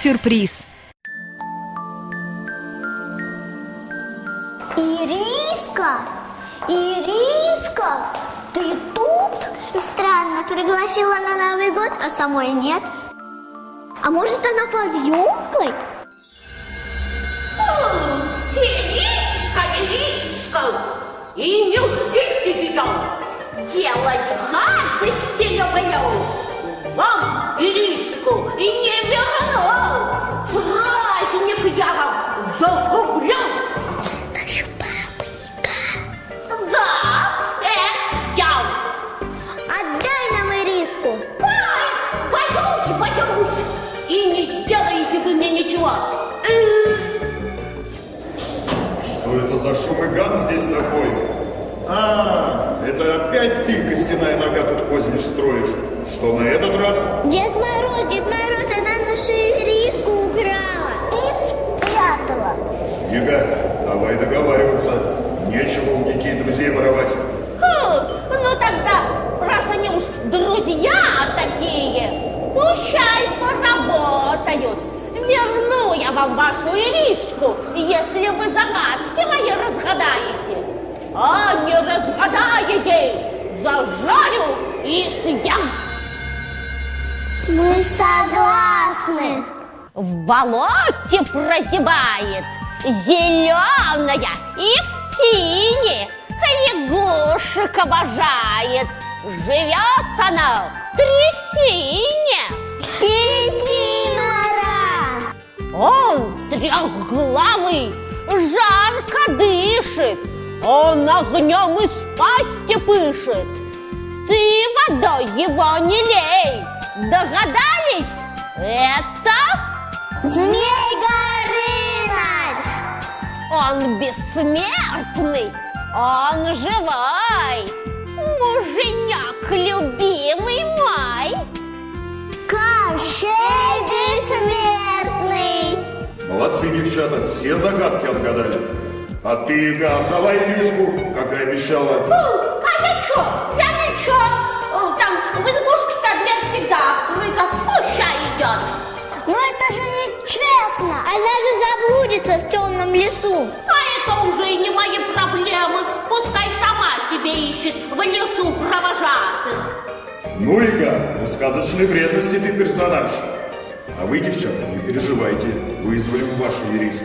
Мультсюрприз. Ириска, Ириска, ты тут? Странно, пригласила на Новый год, а самой нет. А может она под елкой? Иришка, Иришка, и не ждите ее, делать гадости люблю. Вам, Иришку, и не верну. Мне ничего. Что это за шум и гам здесь такой? А, это опять ты, костяная нога, тут кознешь строишь. Что на этот раз? Дед Мороз, Дед Мороз, она нашу Ириску украла и спрятала. Яга, давай договариваться. Нечего у детей друзей воровать. Ириску, если вы загадки мои разгадаете. А не разгадаете, зажарю и съем. Мы согласны. В болоте прозябает зеленая и в тине лягушек обожает. Живет она в трясине. Кикимора. Он трехглавый, жарко дышит, он огнем из пасти пышет. Ты водой его не лей, догадались? Это Змей Горыныч. он бессмертный, он живой, муженек любимый мой. Кощей бессмертный. Молодцы, девчата, все загадки отгадали. А ты, Яга, давай риску, как и обещала. Ну, а я чё? Я ничего. Э, Там в избушке-то дверь всегда открыта, пущай идет. Но это же нечестно. Она же заблудится в темном лесу. А это уже и не мои проблемы. Пускай сама себе ищет в лесу провожатых. Ну, Яга, у сказочной вредности ты персонаж. А вы, девчата, не переживайте, вызволим вашу ириску.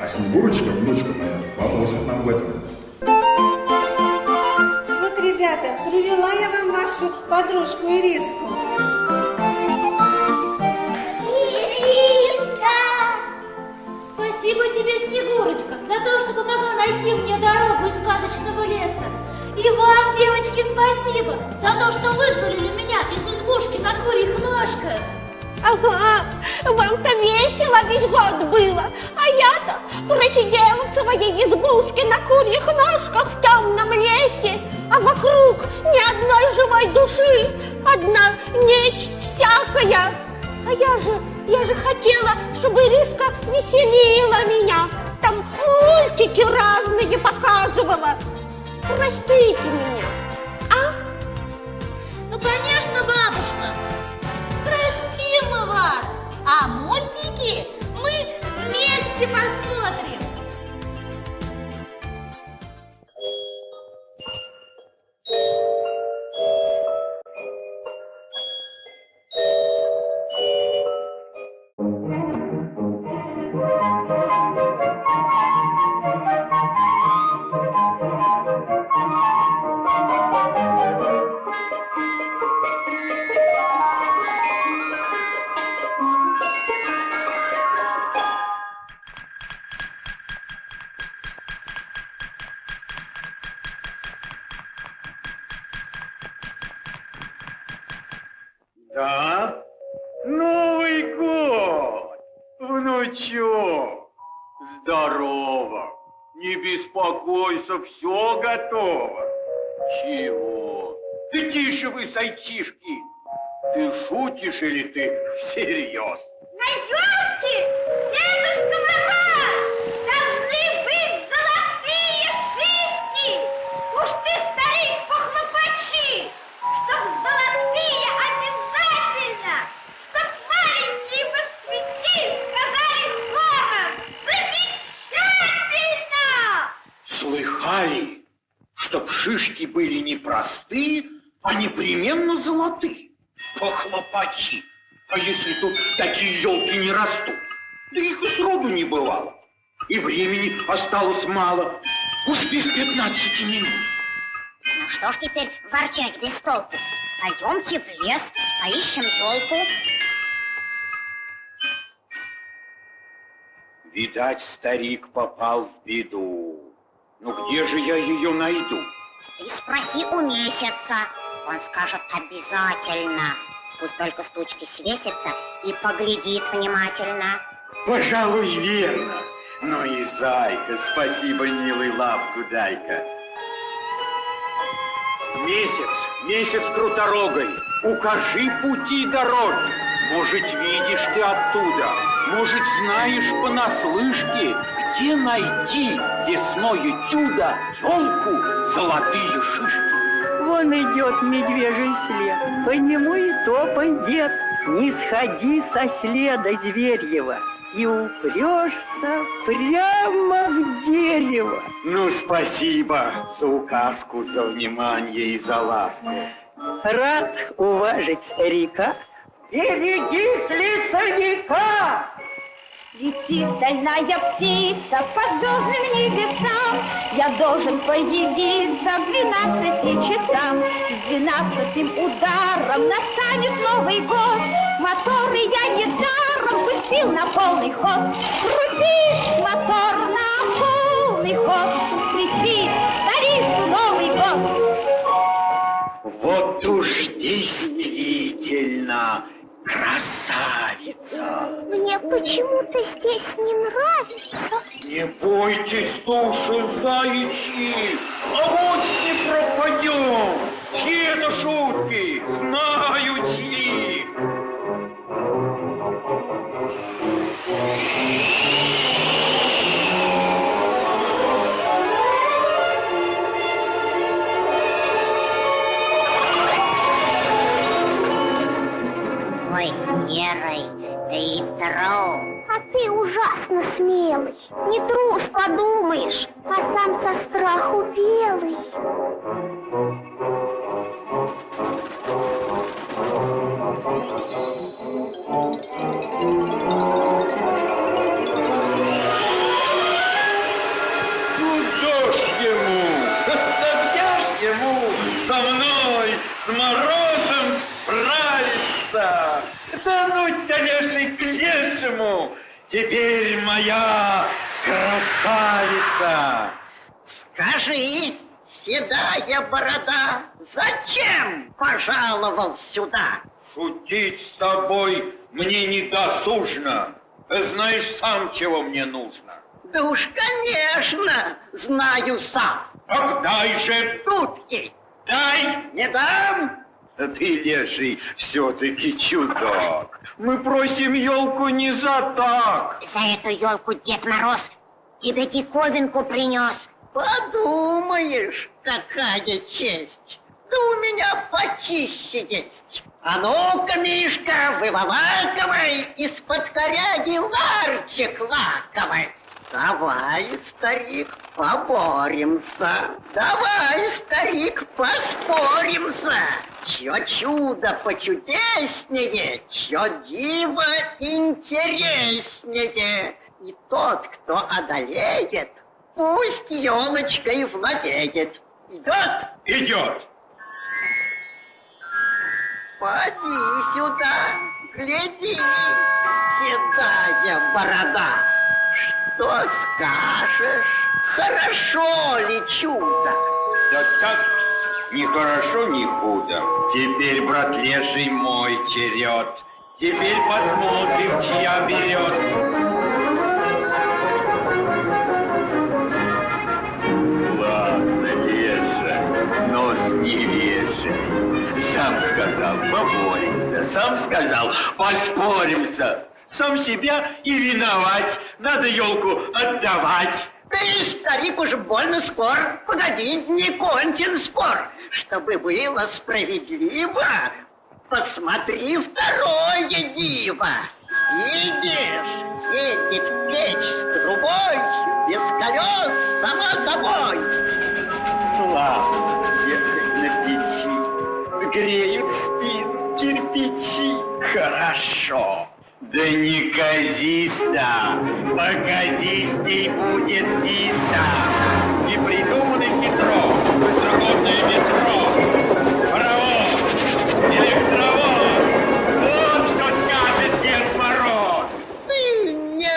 А Снегурочка, внучка моя, поможет нам в этом. Вот, ребята, привела я вам вашу подружку Ириску. Ириска! Спасибо тебе, Снегурочка, за то, что помогла найти мне дорогу из сказочного леса. И вам, девочки, спасибо за то, что вызволили меня из избушки на курьих ножках. Ага, вам-то весело весь год было, а я-то просидела в своей избушке на курьих ножках в темном лесе, а вокруг ни одной живой души, одна нечисть всякая. А я же, я же хотела, чтобы Риска веселила меня, там мультики разные показывала. Простите меня, а? Ну, конечно, бабушка. Вас. А мультики мы вместе посмотрим. Да? Новый год! Внучок! Здорово! Не беспокойся, все готово. Чего? Да тише вы, зайчишки! ты шутишь или ты всерьез? На шишки были не простые, а непременно золотые? Похлопачи. А если тут такие елки не растут? Да их и сроду не бывало. И времени осталось мало. Уж без пятнадцати минут. Ну что ж теперь ворчать без толку? Пойдемте в лес, поищем елку. Видать, старик попал в беду. Ну где же я ее найду? Ты спроси у месяца, он скажет обязательно. Пусть только с тучки светится и поглядит внимательно. Пожалуй, верно. Ну и зайка, спасибо, милый, лапку дай-ка. Месяц, месяц круторогой, укажи пути дороги. Может, видишь ты оттуда, может, знаешь понаслышке, где найти лесное чудо, елку, золотые шишки. Вон идет медвежий след, по нему и топай, дед. Не сходи со следа зверьего и упрешься прямо в дерево. Ну, спасибо за указку, за внимание и за ласку. Рад уважить старика. Берегись лесовика! Лети, стальная птица, по звездным небесам. Я должен появиться к двенадцати часам. С двенадцатым ударом настанет Новый год. Моторы я недаром пустил на полный ход. Крутись, мотор красавица. Мне почему-то здесь не нравится. Не бойтесь, туши заячьи, а вот не пропадем. Чьи это шутки? Знаю чьи. Куда ж ему? Да где ж ему со мной, с морозом справиться? Да ну тебя леший к лешему, теперь моя красавица. Скажи, седая борода, зачем пожаловал сюда? Шутить с тобой мне не досужно. Знаешь сам, чего мне нужно. Да уж, конечно, знаю сам. Так дай же, Тутки дай! не дам. Ты, леший, все-таки чудак. Мы просим елку не за так. За эту елку Дед Мороз тебе диковинку принес. Подумаешь, какая честь. Да у меня почище есть. А ну-ка, Мишка, выволакивай из-под коряги ларчик лаковый. Давай, старик, поборемся. Давай, старик, поспоримся. Чье чудо почудеснее, чье диво интереснее. И тот, кто одолеет, пусть елочкой владеет. Идет? Идет. Поди сюда, гляди, седая борода. Что скажешь? Хорошо ли чудо? Да так ни хорошо, ни худо. Теперь, брат леший, мой черед. Теперь посмотрим, чья берет. Сам сказал, поборемся, Сам сказал, поспоримся. Сам себя и виновать. Надо елку отдавать. Ты, старик, уж больно скор. Погоди, не кончен спор. Чтобы было справедливо, посмотри второе диво. Видишь, едет печь с трубой, без колес, сама собой. Греют спин кирпичи. Хорошо. Да не казиста, показистей будет зиста. Непридуманный хитро, быстроходное метро, паровоз, электровоз. Вот что скажет Дед Мороз. Ты не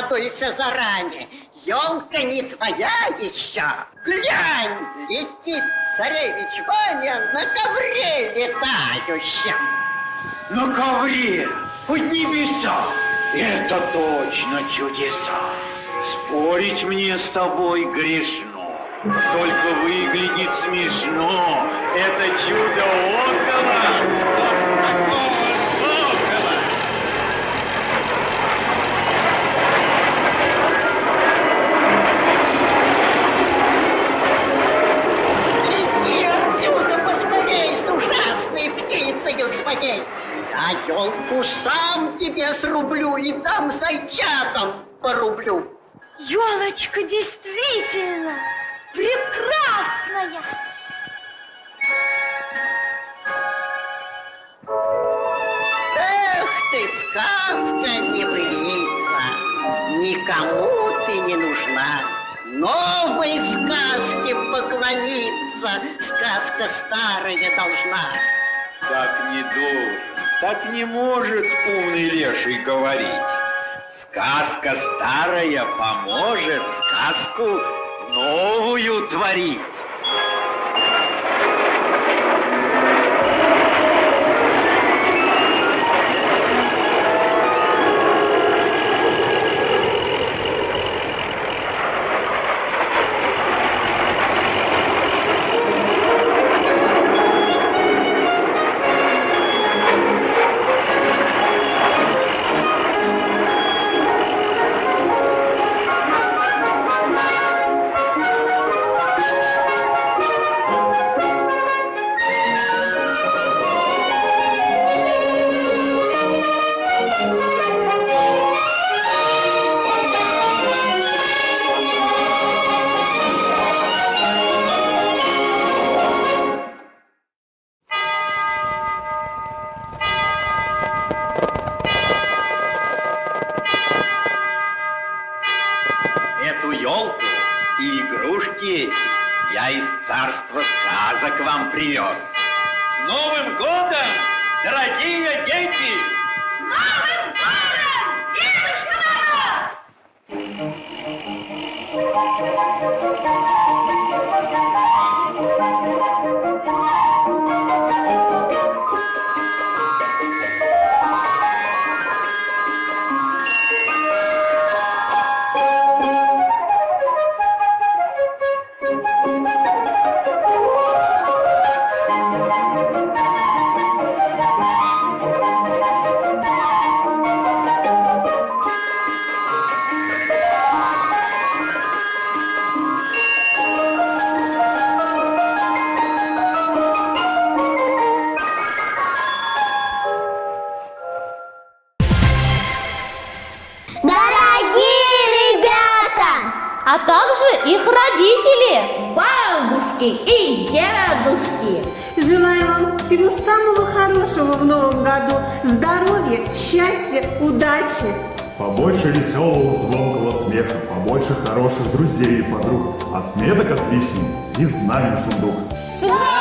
радуйся заранее. Елка не твоя еще. Глянь, летит царевич Ваня на ковре летающем. На ковре, под небеса. Это точно чудеса. Спорить мне с тобой грешно. Только выглядит смешно. Это чудо около, от такого зайчатам порублю. Елочка действительно прекрасная. Эх ты, сказка не былица, никому ты не нужна. Новой сказке поклониться сказка старая должна. Так не должен, так не может умный леший говорить. Сказка старая поможет сказку новую творить. Вам привез. С Новым годом, дорогие дети! Новым годом, Бабушки и дедушки. Желаю вам всего самого хорошего в новом году. Здоровья, счастья, удачи. Побольше веселого, звонкого смеха, побольше хороших друзей и подруг, отметок отличных и знаний сундук. С Новым